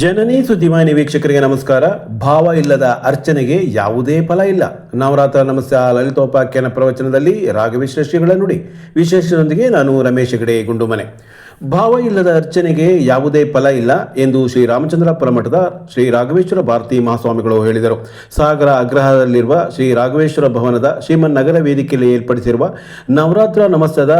ಜನನಿ ಸುದ್ದಿವಾಹಿನಿ ವೀಕ್ಷಕರಿಗೆ ನಮಸ್ಕಾರ. ಭಾವ ಇಲ್ಲದ ಅರ್ಚನೆಗೆ ಯಾವುದೇ ಫಲ ಇಲ್ಲ. ನವರಾತ್ರ ನಮಸ್ಯ ಲಲಿತೋಪಾಖ್ಯಾನ ಪ್ರವಚನದಲ್ಲಿ ರಾಘವೇಶ್ವರ ನುಡಿ. ವಿಶೇಷದೊಂದಿಗೆ ನಾನು ರಮೇಶ್ ಹೆಗಡೆ ಗುಂಡುಮನೆ. ಭಾವ ಇಲ್ಲದ ಅರ್ಚನೆಗೆ ಯಾವುದೇ ಫಲ ಇಲ್ಲ ಎಂದು ಶ್ರೀ ರಾಮಚಂದ್ರಪುರ ಮಠದ ಶ್ರೀ ರಾಘವೇಶ್ವರ ಭಾರತಿ ಮಹಾಸ್ವಾಮಿಗಳು ಹೇಳಿದರು. ಸಾಗರ ಅಗ್ರಹದಲ್ಲಿರುವ ಶ್ರೀ ರಾಘವೇಶ್ವರ ಭವನದ ಶ್ರೀಮನ್ ನಗರ ವೇದಿಕೆಯಲ್ಲಿ ಏರ್ಪಡಿಸಿರುವ ನವರಾತ್ರ ನಮಸ್ಯದ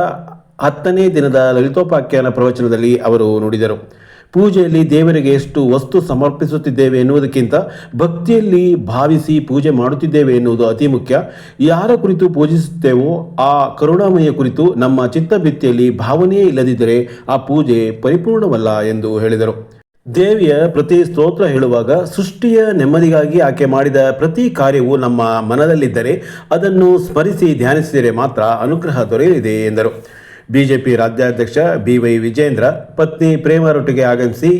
ಹತ್ತನೇ ದಿನದ ಲಲಿತೋಪಾಖ್ಯಾನ ಪ್ರವಚನದಲ್ಲಿ ಅವರು ನುಡಿದರು. ಪೂಜೆಯಲ್ಲಿ ದೇವರಿಗೆ ಎಷ್ಟು ವಸ್ತು ಸಮರ್ಪಿಸುತ್ತಿದ್ದೇವೆ ಎನ್ನುವುದಕ್ಕಿಂತ ಭಕ್ತಿಯಲ್ಲಿ ಭಾವಿಸಿ ಪೂಜೆ ಮಾಡುತ್ತಿದ್ದೇವೆ ಎನ್ನುವುದು ಅತಿ ಮುಖ್ಯ. ಯಾರ ಕುರಿತು ಪೂಜಿಸುತ್ತೇವೋ ಆ ಕರುಣಾಮಯ ಕುರಿತು ನಮ್ಮ ಚಿತ್ತಭಿತ್ತಿಯಲ್ಲಿ ಭಾವನೆಯೇ ಇಲ್ಲದಿದ್ದರೆ ಆ ಪೂಜೆ ಪರಿಪೂರ್ಣವಲ್ಲ ಎಂದು ಹೇಳಿದರು. ದೇವಿಯ ಪ್ರತಿ ಸ್ತೋತ್ರ ಹೇಳುವಾಗ ಸೃಷ್ಟಿಯ ನೆಮ್ಮದಿಗಾಗಿ ಆಕೆ ಮಾಡಿದ ಪ್ರತಿ ಕಾರ್ಯವು ನಮ್ಮ ಮನದಲ್ಲಿದ್ದರೆ ಅದನ್ನು ಸ್ಮರಿಸಿ ಧ್ಯಾನಿಸಿದರೆ ಮಾತ್ರ ಅನುಗ್ರಹ ದೊರೆಯಲಿದೆ ಎಂದರು. ಬಿಜೆಪಿ ರಾಜ್ಯಾಧ್ಯಕ್ಷ ಬಿ ವೈ ವಿಜೇಂದ್ರ ಪತ್ನಿ ಪ್ರೇಮರೊಟ್ಟಿಗೆ ಆಗಮಿಸಿ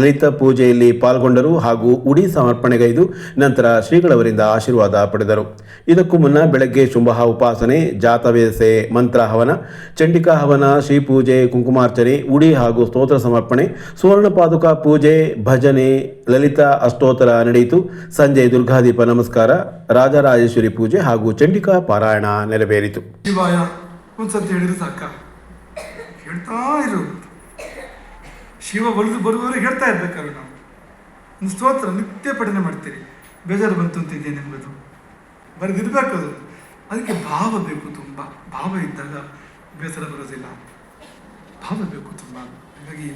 ಲಲಿತ ಪೂಜೆಯಲ್ಲಿ ಪಾಲ್ಗೊಂಡರು ಹಾಗೂ ಉಡಿ ಸಮರ್ಪಣೆಗೈದು ನಂತರ ಶ್ರೀಗಳವರಿಂದ ಆಶೀರ್ವಾದ ಪಡೆದರು. ಇದಕ್ಕೂ ಮುನ್ನ ಬೆಳಗ್ಗೆ ಶುಂಭ ಉಪಾಸನೆ ಜಾತವೇಸೆ ಮಂತ್ರ ಹವನ, ಚಂಡಿಕಾ ಹವನ, ಶ್ರೀ ಪೂಜೆ, ಕುಂಕುಮಾರ್ಚನೆ, ಉಡಿ ಹಾಗೂ ಸ್ತೋತ್ರ ಸಮರ್ಪಣೆ ಸುವರ್ಣ ಪಾದುಕಾ ಪೂಜೆ, ಭಜನೆ, ಲಲಿತಾ ಅಷ್ಟೋತ್ತರ ನಡೆಯಿತು. ಸಂಜೆ ದುರ್ಗಾದೀಪ ನಮಸ್ಕಾರ, ರಾಜರಾಜೇಶ್ವರಿ ಪೂಜೆ ಹಾಗೂ ಚಂಡಿಕಾ ಪಾರಾಯಣ ನೆರವೇರಿತು. ಶಿವಾಯ ಹೇಳಿದ್ರು ಸಾಕ. ಹೇಳ್ತಾ ಇರು. ಶಿವ ಒಲಿದು ಬರುವವರೆಗೆ ಹೇಳ್ತಾ ಇರ್ಬೇಕಾದ್ರೆ ನಾವು. ಒಂದು ಸ್ತೋತ್ರ ನಿತ್ಯ ಪಠನೆ ಮಾಡ್ತೀರಿ. ಬೇಜಾರು ಬಂತು ಅಂತ ನಿಮ್ಮದು ಬರೆದಿರ್ಬೇಕು ಅದು. ಅದಕ್ಕೆ ಭಾವ ಬೇಕು ತುಂಬ. ಭಾವ ಇದ್ದಾಗ ಬೇಸರ ಬರೋದಿಲ್ಲ. ಭಾವ ಬೇಕು ತುಂಬ. ಹಾಗಾಗಿ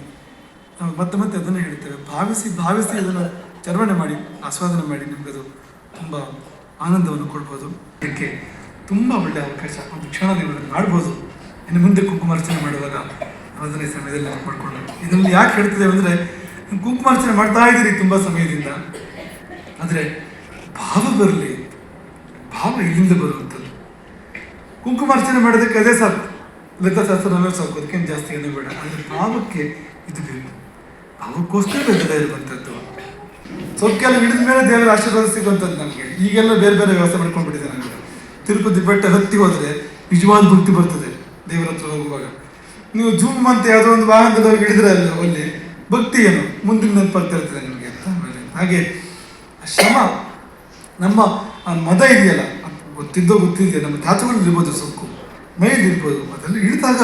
ನಾವು ಮತ್ತೆ ಮತ್ತೆ ಅದನ್ನು ಹೇಳ್ತೇವೆ. ಭಾವಿಸಿ ಭಾವಿಸಿ ಅದನ್ನು ಚರ್ವಣೆ ಮಾಡಿ, ಆಸ್ವಾದನೆ ಮಾಡಿ ನಿಮಗದು ತುಂಬ ಆನಂದವನ್ನು ಕೊಡ್ಬೋದು. ಇದಕ್ಕೆ ತುಂಬ ಒಳ್ಳೆಯ ಅವಕಾಶ ಒಂದು ಕ್ಷಣ ನೀವು ಅದನ್ನು ಮಾಡ್ಬೋದು. ಇನ್ನು ಮುಂದೆ ಕುಂಕುಮಾರ್ಚನೆ ಮಾಡುವಾಗ ಅದನ್ನೇ ಸಮಯದಲ್ಲಿ ನಾವು ಮಾಡ್ಕೊಂಡು. ಇದರಲ್ಲಿ ಯಾಕೆ ಹೇಳ್ತಿದ್ದೇವೆ ಅಂದರೆ ಕುಂಕುಮಾರ್ಚನೆ ಮಾಡ್ತಾ ಇದ್ದೀರಿ ತುಂಬ ಸಮಯದಿಂದ, ಆದರೆ ಭಾವ ಬರಲಿ, ಭಾವ ಇಲ್ಲಿಂದ ಬರುವಂಥದ್ದು. ಕುಂಕುಮಾರ್ಚನೆ ಮಾಡೋದಕ್ಕೆ ಅದೇ ಸಾಕು. ಲಲಿತಾ ಶಾಸ್ತ್ರನಲ್ಲೇ ಸಾಕು, ಅದಕ್ಕೇನು ಜಾಸ್ತಿ ಏನೂ ಬೇಡ. ಆದರೆ ಭಾವಕ್ಕೆ ಇದು ಬೇಕು. ಭಾವಕ್ಕೋಸ್ಕರ ಬೇಕಾದ ಇರುವಂಥದ್ದು. ಸೊಕ್ಕೆಲ್ಲ ಹಿಡಿದ ಮೇಲೆ ದೇವರ ಆಶೀರ್ವಾದ ಸಿಗುವಂಥದ್ದು ನಮಗೆ. ಈಗೆಲ್ಲ ಬೇರೆ ಬೇರೆ ವ್ಯವಸ್ಥೆ ನಮಗೆ ತಿರುಪತಿ ಬೆಟ್ಟ ಹತ್ತಿ ಹೋದರೆ ನಿಜವಾದ ಭಕ್ತಿ ಬರ್ತದೆ ದೇವರ ಹತ್ರ ಹೋಗುವಾಗ. ನೀವು ಜೂಮ್ ಅಂತ ಯಾವುದೋ ಒಂದು ವಾಹನದಲ್ಲಿ ಹೋಗಿ ಹಿಡಿದ್ರೆ ಅಲ್ಲಿ ಅಲ್ಲಿ ಭಕ್ತಿ ಏನು? ಮುಂದಿನ ನೆನಪಾಗ್ತಾ ಇರ್ತದೆ ನಿಮಗೆ ಅಂತ ಹಾಗೆ ಶ್ರಮ, ನಮ್ಮ ಆ ಮದ ಇದೆಯಲ್ಲ, ಗೊತ್ತಿದ್ದೋ ಗೊತ್ತಿದೆಯಾ, ನಮ್ಮ ಧಾತುಗಳು ಇರ್ಬೋದು ಸೊಕ್ಕು. ಮೈಲಿ ಅದರಲ್ಲಿ ಹಿಡಿದಾಗ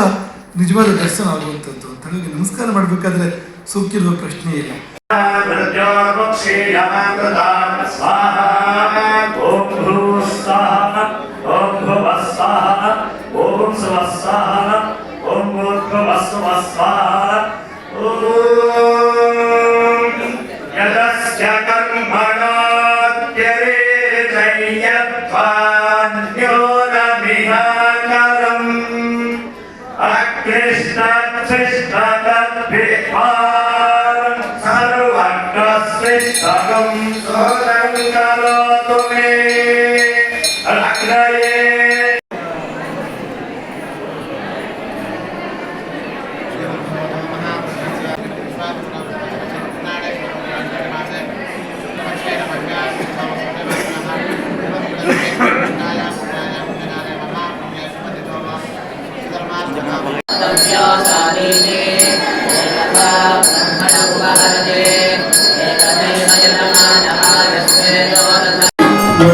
ನಿಜವಾದ ದರ್ಶನ ಆಗುವಂಥದ್ದು ಅಂತ ಹಾಗಾಗಿ ನಮಸ್ಕಾರ ಮಾಡಬೇಕಾದ್ರೆ ಸೊಕ್ಕಿರುವ ಪ್ರಶ್ನೆ ಇಲ್ಲ.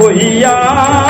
不一样。